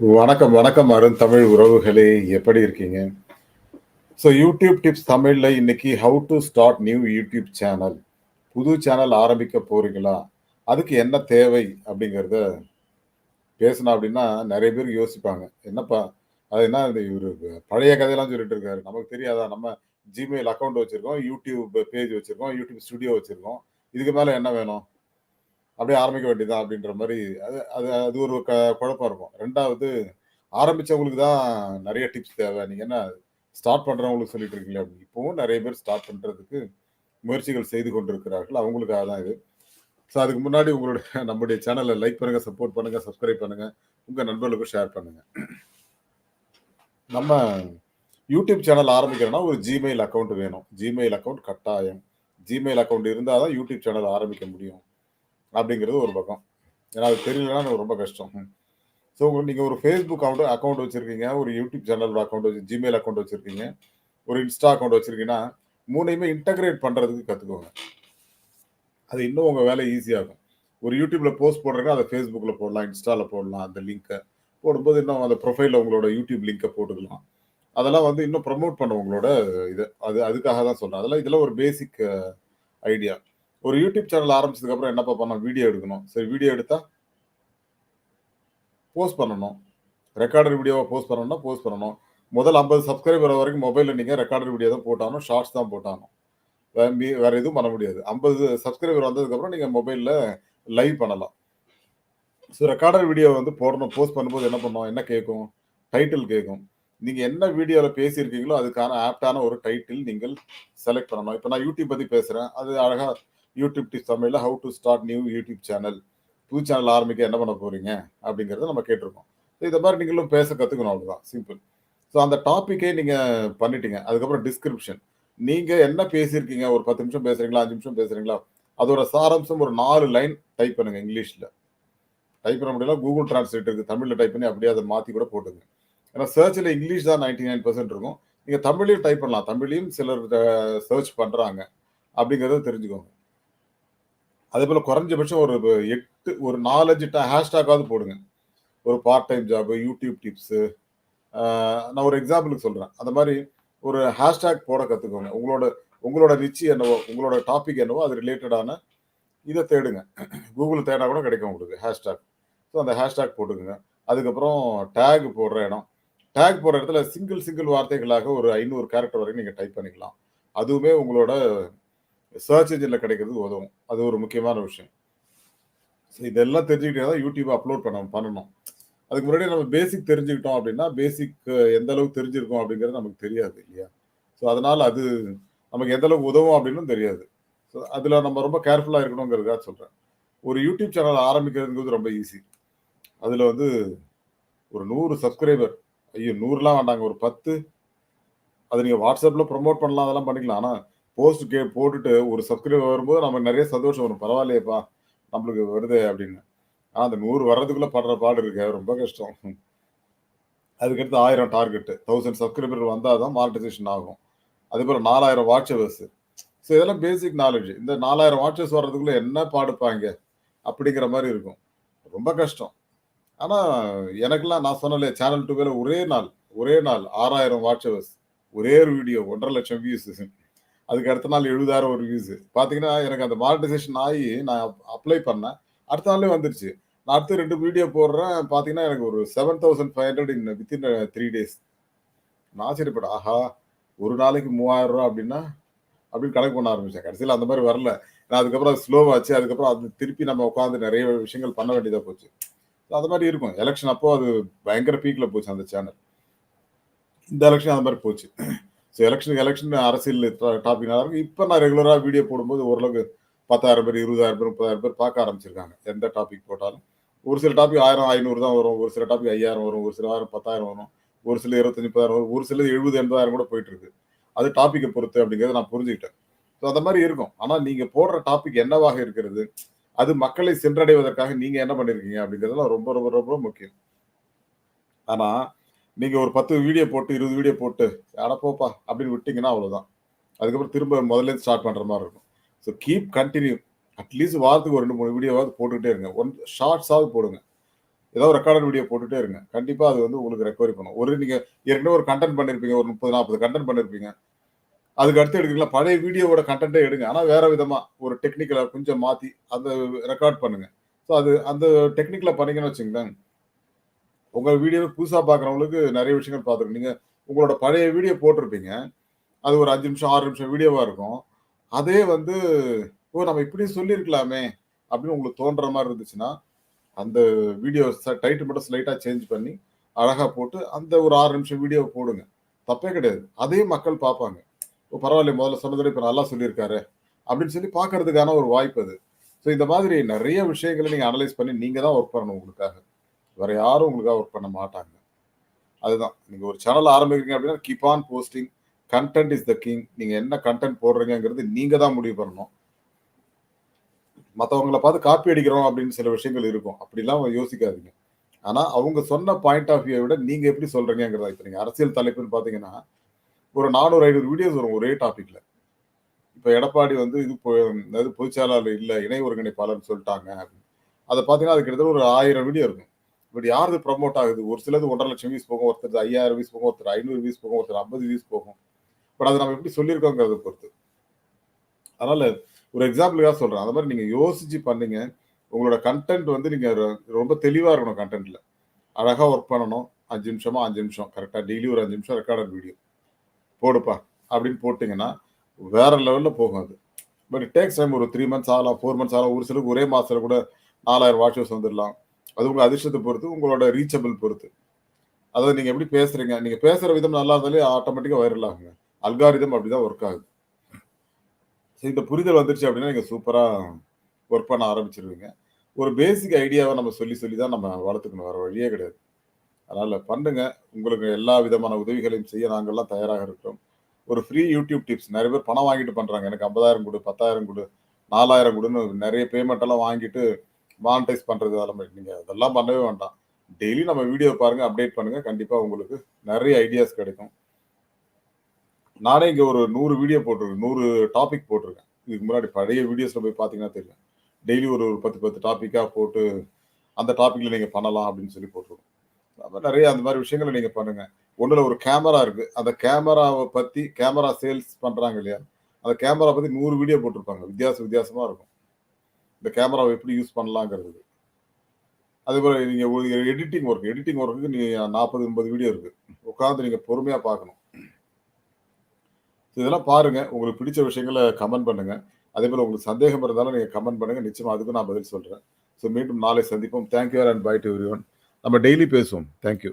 வணக்கம், வணக்கம் அருண் தமிழ் உறவுகளே! எப்படி இருக்கீங்க? ஸோ யூடியூப் டிப்ஸ் தமிழில் இன்னைக்கு how to start new YouTube channel. புது சேனல் ஆரம்பிக்க போறீங்களா? அதுக்கு என்ன தேவை? அப்படிங்கிறத பேசினா அப்படின்னா, நிறைய பேர் யோசிப்பாங்க. என்னப்பா, அது என்ன இந்த இவரு பழைய கதையெல்லாம் சொல்லிட்டு இருக்காரு. நமக்கு தெரியாதா? நம்ம ஜிமெயில் அக்கௌண்ட் வச்சுருக்கோம் யூடியூப் பேஜ் வச்சுருக்கோம் யூடியூப் ஸ்டுடியோ வச்சுருக்கோம் இதுக்கு மேலே என்ன வேணும்? அப்படியே ஆரம்பிக்க வேண்டியதுதான் அப்படின்ற மாதிரி அது அது அது ஒரு க குழப்பம் இருக்கும். ரெண்டாவது ஆரம்பிச்சவங்களுக்கு தான் நிறைய டிப்ஸ் தேவை. நீங்கள் என்ன ஸ்டார்ட் பண்ணுறவங்களுக்கு சொல்லிட்டு இருக்கீங்களே அப்படின்னு. இப்போவும் நிறைய பேர் ஸ்டார்ட் பண்ணுறதுக்கு முயற்சிகள் செய்து கொண்டிருக்கிறார்கள். அவங்களுக்காக தான் இது. ஸோ அதுக்கு முன்னாடி உங்களுடைய நம்முடைய சேனலை லைக் பண்ணுங்கள் சப்போர்ட் பண்ணுங்கள் சப்ஸ்கிரைப் பண்ணுங்கள் உங்கள் நண்பர்களுக்கும் ஷேர் பண்ணுங்கள் நம்ம யூடியூப் சேனல் ஆரம்பிக்கிறோன்னா ஒரு ஜிமெயில் அக்கௌண்ட் வேணும். ஜிமெயில் அக்கௌண்ட் கட்டாயம். ஜிமெயில் அக்கௌண்ட் இருந்தால் தான் யூடியூப் சேனல் ஆரம்பிக்க முடியும். அப்படிங்கிறது ஒரு பக்கம். ஏன்னா அது தெரியலன்னா ரொம்ப கஷ்டம். ஸோ நீங்க ஒரு Facebook அக்கவுண்ட் அக்கவுண்ட் வச்சிருக்கீங்க. ஒரு யூடியூப் சேனல் அக்கவுண்ட் வச்சு Gmail அக்கவுண்ட் வச்சிருக்கீங்க. ஒரு இன்ஸ்டா அக்கவுண்ட் வச்சிருக்கீங்கன்னா, 3யுமே இன்டகிரேட் பண்றதுக்கு கத்துக்கோங்க. அது இன்னும் உங்க வேலை ஈஸியாகும். ஒரு யூடியூப்ல போஸ்ட் போடுறீங்கன்னா, அத Facebookல போடலாம், இன்ஸ்டால போடலாம் அந்த லிங்க. போடும்போது இன்னும் அந்த ப்ரொஃபைல்ல உங்களோட யூடியூப் லிங்க போட்டுக்கலாம். அதெல்லாம் வந்து இன்னும் ப்ரமோட் பண்ணும் உங்களோட இது. அது அதுக்காக தான் சொல்றேன். அதெல்லாம் இதெல்லாம் ஒரு பேசிக் ஐடியா. ஒரு யூடியூப் சேனல் ஆரம்பிச்சதுக்கு அப்புறம் என்னப்பா பண்ணணும்? வீடியோ எடுக்கணும். சரி வீடியோ எடுத்தா போஸ்ட் பண்ணணும். ரெக்கார்டட் வீடியோவை போஸ்ட் பண்ணணும்னா போஸ்ட் பண்ணணும். முதல் 50 சப்ஸ்கிரைபர் வரைக்கும் மொபைலில் நீங்கள் ரெக்கார்டட் வீடியோ தான் போட்டாலும் ஷார்ட்ஸ் தான் போட்டாலும் வேற வேறு எதுவும் பண்ண முடியாது. 50 சப்ஸ்கிரைபர் வந்ததுக்கப்புறம் நீங்கள் மொபைலில் லைவ் பண்ணலாம். ஸோ ரெக்கார்டட் வீடியோ வந்து போடணும். போஸ்ட் பண்ணும்போது என்ன பண்ணும்? என்ன கேட்கும்? டைட்டில் கேட்கும். நீங்கள் என்ன வீடியோவில் பேசியிருக்கீங்களோ, அதுக்கான ஆப்டான ஒரு டைட்டில் நீங்கள் செலக்ட் பண்ணணும். இப்போ நான் யூடியூப் பற்றி பேசுகிறேன் அது அழகாக யூடியூப் டிப்ஸ் தமிழ்ல how to start new YouTube channel. புது சேனல் ஆரம்பிக்க என்ன பண்ண போகிறீங்க அப்படிங்கிறத நம்ம கேட்டிருக்கோம். இதை மாதிரி நீங்களும் பேச கற்றுக்கணும் அவ்வளோதான் சிம்பிள். ஸோ அந்த டாப்பிக்கே நீங்கள் பண்ணிட்டீங்க. அதுக்கப்புறம் டிஸ்கிரிப்ஷன். நீங்கள் என்ன பேசியிருக்கீங்க? ஒரு 10 நிமிஷம் பேசுகிறீங்களா அஞ்சு நிமிஷம் பேசுறீங்களா? அதோட சாராம்சம் ஒரு நாலு லைன் டைப் பண்ணுங்கள் இங்கிலீஷில் டைப் பண்ண முடியல கூகுள் டிரான்ஸ்லேட் இருக்குது தமிழில் டைப் பண்ணி அப்படியே அதை மாற்றி கூட போட்டுங்க. ஏன்னா சர்ச்சில் இங்கிலீஷ் தான் 99% இருக்கும். நீங்கள் தமிழையும் டைப் பண்ணலாம். தமிழையும் சிலர் சர்ச் பண்ணுறாங்க அப்படிங்கிறத தெரிஞ்சுக்கோங்க. அதே போல் குறைஞ்சபட்சம் ஒரு எட்டு ஒரு 4, 5 ஹேஷ்டாகாவது போடுங்க. ஒரு part time job YouTube tips நான் ஒரு எக்ஸாம்பிளுக்கு சொல்கிறேன் அந்த மாதிரி ஒரு ஹேஷ்டாக் போட கற்றுக்கோங்க உங்களோட உங்களோட ரிச்சி என்னவோ, உங்களோட டாபிக் என்னவோ அது ரிலேட்டடான இதை தேடுங்க. கூகுள் தேடா கூட கிடைக்கும் உங்களுக்கு ஹேஷ்டாக். ஸோ அந்த ஹேஷ்டாக் போட்டுக்கோங்க அதுக்கப்புறம் டேக் போடுற இடம். டேக் போடுற இடத்துல சிங்கிள் சிங்கிள் வார்த்தைகளாக ஒரு ஐநூறு கேரக்டர் வரைக்கும் நீங்கள் டைப் பண்ணிக்கலாம். அதுவுமே உங்களோட சர்ச் இன்ஜினில் கிடைக்கிறதுக்கு உதவும். அது ஒரு முக்கியமான விஷயம். ஸோ இதெல்லாம் தெரிஞ்சுக்கிட்டே தான் யூடியூப் அப்லோட் பண்ண பண்ணணும். அதுக்கு முன்னாடி நம்ம பேசிக் தெரிஞ்சுக்கிட்டோம் அப்படின்னா, பேசிக் எந்த அளவுக்கு தெரிஞ்சிருக்கோம் அப்படிங்கிறது நமக்கு தெரியாது இல்லையா? ஸோ அதனால் அது நமக்கு எந்த அளவுக்கு உதவும் அப்படின்னும் தெரியாது. ஸோ அதில் நம்ம ரொம்ப கேர்ஃபுல்லாக இருக்கணுங்கிறதுக்காக சொல்கிறேன் ஒரு யூடியூப் சேனல் ஆரம்பிக்கிறதுங்கிறது ரொம்ப ஈஸி. அதில் வந்து ஒரு நூறு சப்ஸ்கிரைபர் ஐயோ! 100லாம் வேண்டாங்க. ஒரு பத்து அதை நீங்கள் வாட்ஸ்அப்பில் ப்ரொமோட் பண்ணலாம். அதெல்லாம் பண்ணிக்கலாம். ஆனால் போஸ்ட் கே போட்டுட்டு ஒரு சப்ஸ்கிரைபர் வரும்போது நமக்கு நிறைய சந்தோஷம் வரும். பரவாயில்லையேப்பா! நம்மளுக்கு வருதே அப்படின்னு. ஆனால் அந்த நூறு வர்றதுக்குள்ள படுற பாடு இருக்கே ரொம்ப கஷ்டம். அதுக்கடுத்து ஆயிரம் டார்கெட்டு தௌசண்ட் சப்ஸ்கிரைபர் வந்தால் தான் மானிட்டைசேஷன் ஆகும். அதேபோல 4000 வாட்ச் ஹவர்ஸ். ஸோ இதெல்லாம் பேசிக் நாலேஜ் இந்த 4000 வாட்ச் வர்றதுக்குள்ளே என்ன பாடுப்பாங்க அப்படிங்கிற மாதிரி இருக்கும். ரொம்ப கஷ்டம். ஆனால் எனக்கெல்லாம் நான் சொன்னேன்ல சேனல் 2ல ஒரே நாள் ஒரே நாள் ஆறாயிரம் வாட்சவர்ஸ் ஒரே ஒரு வீடியோ 1 1/2 வியூஸ். அதுக்கு அடுத்த நாள் 70,000 ஒரு வியூஸ். பார்த்தீங்கன்னா, எனக்கு அந்த மானிட்டைசேஷன் ஆகி நான் அப்ளை பண்ணேன். அடுத்த நாளே வந்துருச்சு. நான் அடுத்து ரெண்டு வீடியோ போடுறேன். பார்த்தீங்கன்னா, எனக்கு ஒரு 7500 இன் வித்தின் த்ரீ டேஸ். நான் சரிப்பட ஆஹா! ஒரு நாளைக்கு மூவாயிரம் ரூபா அப்படின்னா, அப்படின்னு கணக்கு பண்ண ஆரம்பிச்சேன். கடைசியில் அந்த மாதிரி வரல. நான் அதுக்கப்புறம் ஸ்லோவாச்சு. அதுக்கப்புறம் அது திருப்பி நம்ம உட்காந்து நிறைய விஷயங்கள் பண்ண வேண்டியதாக போச்சு. அந்த மாதிரி இருக்கும். எலெக்ஷன் அப்போ அது பயங்கர பீக்கில் போச்சு அந்த சேனல். இந்த எலெக்ஷன் அந்த மாதிரி போச்சு. ஸோ எலெக்ஷன் அரசியல் டா இருக்கும். இப்போ நான் ரெகுலராக வீடியோ போடும்போது ஓரளவுக்கு 10,000 பேர், 20,000 பேர், 30,000 பேர் பார்க்க ஆரம்பிச்சிருக்காங்க. எந்த டாபிக் போட்டாலும். ஒரு சில டாபிக் ஆயிரம் ஐநூறு தான் வரும். ஒரு சில டாபிக் 5000 வரும். ஒரு சில ஆயிரம் பத்தாயிரம் வரும். ஒரு சில 25, 30,000 வரும். ஒரு சிலது 70, 80,000 கூட போயிட்டு இருக்கு. அது டாப்பிக்கை பொறுத்து அப்படிங்கிறத நான் புரிஞ்சுக்கிட்டேன். ஸோ அந்த மாதிரி இருக்கும். ஆனால் நீங்கள் போடுற டாபிக் என்னவாக இருக்கிறது? அது மக்களை சென்றடைவதற்காக நீங்கள் என்ன பண்ணியிருக்கீங்க? அப்படிங்கிறதுலாம் ரொம்ப ரொம்ப ரொம்ப முக்கியம். ஆனால் நீங்க ஒரு 10 வீடியோ போட்டு, 20 வீடியோ போட்டு, அட போப்பா! அப்படின்னு விட்டீங்கன்னா அவ்வளவுதான். அதுக்கப்புறம் திரும்ப முதல்ல ஸ்டார்ட் பண்ற மாதிரி இருக்கும். ஸோ கீப் கண்டினியூ அட்லீஸ்ட் வாரத்துக்கு ஒரு 2, 3 வீடியோவாவது போட்டுக்கிட்டே இருங்க. ஒன் ஷார்ட்ஸாவது போடுங்க. ஏதாவது ரெக்கார்டட் வீடியோ போட்டுகிட்டே இருங்க கண்டிப்பாக அது வந்து உங்களுக்கு ரெக்கவரி பண்ணும் ஒரு நீங்கள் ஏற்கனவே ஒரு கண்டென்ட் பண்ணியிருப்பீங்க ஒரு முப்பது நாற்பது கண்டென்ட் பண்ணியிருப்பீங்க அதுக்கு அடுத்து எடுக்கிறீங்களா பழைய வீடியோவோட கண்டென்ட்டே எடுங்க ஆனால் வேறு விதமாக ஒரு டெக்னிக்கலை கொஞ்சம் மாற்றி அந்த ரெக்கார்ட் பண்ணுங்கள் ஸோ அது அந்த டெக்னிக்கில் பண்ணிங்கன்னு வச்சுங்களேன் உங்கள் வீடியோவை புதுசாக பார்க்குறவங்களுக்கு நிறைய விஷயங்கள் பார்த்துருக்கோம். நீங்கள் உங்களோட பழைய வீடியோ போட்டிருப்பீங்க. அது ஒரு அஞ்சு நிமிஷம் ஆறு நிமிஷம் வீடியோவாக இருக்கும். அதே வந்து ஓ நம்ம இப்படி சொல்லியிருக்கலாமே அப்படின்னு உங்களுக்கு தோன்ற மாதிரி இருந்துச்சுன்னா அந்த வீடியோ டைட்டில் மட்டும் ஸ்லைட்டாக சேஞ்ச் பண்ணி அழகாக போட்டு அந்த ஒரு ஆறு நிமிஷம் வீடியோ போடுங்க. தப்பே கிடையாது. அதே மக்கள் பார்ப்பாங்க. ஓ பரவாயில்ல முதல்ல சொன்னதோட இப்போ நல்லா சொல்லியிருக்காரு அப்படின்னு சொல்லி பார்க்கறதுக்கான ஒரு வாய்ப்பு அது. ஸோ இந்த மாதிரி நிறைய விஷயங்களை நீங்கள் அனலைஸ் பண்ணி நீங்கள் தான் ஒர்க் பண்ணணும் உங்களுக்காக. வேற யாரும் உங்களுக்காக ஒர்க் பண்ண மாட்டாங்க. அதுதான். நீங்கள் ஒரு சேனல் ஆரம்பிக்கிறீங்க அப்படின்னா keep on posting content is the king நீங்கள் என்ன கண்டென்ட் போடுறீங்கிறது நீங்கள் தான் முடிவு பண்ணணும். மற்றவங்களை பார்த்து காப்பி அடிக்கிறோம் அப்படின்னு சில விஷயங்கள் இருக்கும். அப்படிலாம் யோசிக்காதீங்க. ஆனால் அவங்க சொன்ன பாயிண்ட் ஆஃப் வியூ விட நீங்கள் எப்படி சொல்கிறீங்கிறதா இப்போ நீங்கள் அரசியல் தலைப்புன்னு பார்த்தீங்கன்னா ஒரு நானூறு ஐநூறு வீடியோஸ் வரும் ஒரே டாப்பிக்கில் இப்போ எடப்பாடி வந்து இது அதாவது பொதுச்செயலாளர் இல்லை இணை ஒருங்கிணைப்பாளர்னு சொல்லிட்டாங்க. அப்படின்னு அதை பார்த்தீங்கன்னா அது கிட்டத்தட்ட ஒரு ஆயிரம் வீடியோ இருக்கும். பட் யாருது ப்ரமோட் ஆகுது? ஒரு சிலது ஒன்றரை லட்சம் வியூஸ் போகும் ஒருத்தர் ஐயாயிரம் வியூஸ் போகும் ஒருத்தர் ஐநூறு வியூஸ் போகும் ஒருத்தர் ஐம்பது வியூஸ் போகும். பட் அதை நம்ம எப்படி சொல்லியிருக்கோங்கிறத பொறுத்து. அதனால ஒரு எக்ஸாம்பிளுக்காக சொல்றேன். அந்த மாதிரி நீங்க யோசிச்சு பண்ணீங்க. உங்களோட கண்டென்ட் வந்து நீங்க ரொம்ப தெளிவா இருக்கணும் கண்டென்ட்ல அழகா ஒர்க் பண்ணணும். அஞ்சு நிமிஷமா அஞ்சு நிமிஷம். கரெக்டா டெய்லி ஒரு அஞ்சு நிமிஷம் ரெக்கார்டட் வீடியோ போடுப்பா. அப்படின்னு போட்டிங்கன்னா வேற லெவலில் போகும் அது. பட் டேக்ஸ் டைம் ஒரு த்ரீ மந்த்ஸ் ஆகலாம் ஃபோர் மந்த்ஸ் ஆகலாம். ஒரு சிலருக்கு ஒரே மாதத்தில் கூட நாலாயிரம் வாட்சஸ் வந்துடலாம் அது உங்க அதிர்ஷ்டத்தை பொறுத்து உங்களோட ரீச்சபிள் பொறுத்து. அதாவது நீங்க எப்படி பேசுறீங்க நீங்க பேசுற விதம் நல்லா இருந்தாலே ஆட்டோமேட்டிக்கா வைரல் ஆகுங்க. அல்காரிதம் அப்படிதான் ஒர்க் ஆகுது. சரி இந்த புரிதல் வந்துருச்சு அப்படின்னா நீங்க சூப்பரா ஒர்க் பண்ண ஆரம்பிச்சிருவீங்க. ஒரு பேசிக் ஐடியாவை நம்ம சொல்லி சொல்லி தான் நம்ம வளர்த்துக்கணும். வேற வழியே கிடையாது. அதனால பண்ணுங்க. உங்களுக்கு எல்லா விதமான உதவிகளையும் செய்ய நாங்கள்லாம் தயாராக இருக்கிறோம். ஒரு ஃப்ரீ யூடியூப் டிப்ஸ் நிறைய பேர் பணம் வாங்கிட்டு பண்றாங்க. எனக்கு ஐம்பதாயிரம் கொடு பத்தாயிரம் கொடு நாலாயிரம் கொடுன்னு நிறைய பேமெண்ட் எல்லாம் வாங்கிட்டு மானிட்டைஸ் பண்றது அதெல்லாம் நீங்க அதெல்லாம் பண்ணவே வேண்டாம். டெய்லி நம்ம வீடியோ பாருங்க அப்டேட் பண்ணுங்க. கண்டிப்பா உங்களுக்கு நிறைய ஐடியாஸ் கிடைக்கும். நானே இங்க ஒரு நூறு வீடியோ போட்டிருக்கேன். நூறு டாபிக் போட்டிருக்கேன். இதுக்கு முன்னாடி பழைய வீடியோஸ்ல போய் பாத்தீங்கன்னா தெரியும். டெய்லி ஒரு ஒரு பத்து பத்து டாப்பிக்கா போட்டு அந்த டாப்பிக்கில் நீங்க பண்ணலாம் அப்படின்னு சொல்லி போட்டிருக்கோம். நிறைய அந்த மாதிரி விஷயங்களை நீங்க பண்ணுங்க. ஒண்ணுல ஒரு கேமரா இருக்கு. அந்த கேமராவை பத்தி கேமரா சேல்ஸ் பண்றாங்க இல்லையா? அந்த கேமரா பத்தி நூறு வீடியோ போட்டிருப்பாங்க. வித்தியாச வித்தியாசமா இருக்கும். இந்த கேமராவை எப்படி யூஸ் பண்ணலாங்கிறது. அதே நீங்கள் எடிட்டிங் ஒர்க் எடிட்டிங் ஒர்க்குக்கு நீ நாற்பது எண்பது வீடியோ இருக்குது உட்காந்து நீங்கள் பொறுமையாக பார்க்கணும். இதெல்லாம் பாருங்கள் உங்களுக்கு பிடிச்ச விஷயங்களை கமெண்ட் பண்ணுங்கள் அதே போல் உங்களுக்கு சந்தேகம் இருந்தாலும் நீங்கள் கமெண்ட் பண்ணுங்கள் நிச்சயமாக அதுக்கு நான் பதில் சொல்கிறேன் ஸோ மீண்டும் நாளை சந்திப்போம். Thank you and bye to everyone நம்ம டெய்லி பேசுவோம். Thank you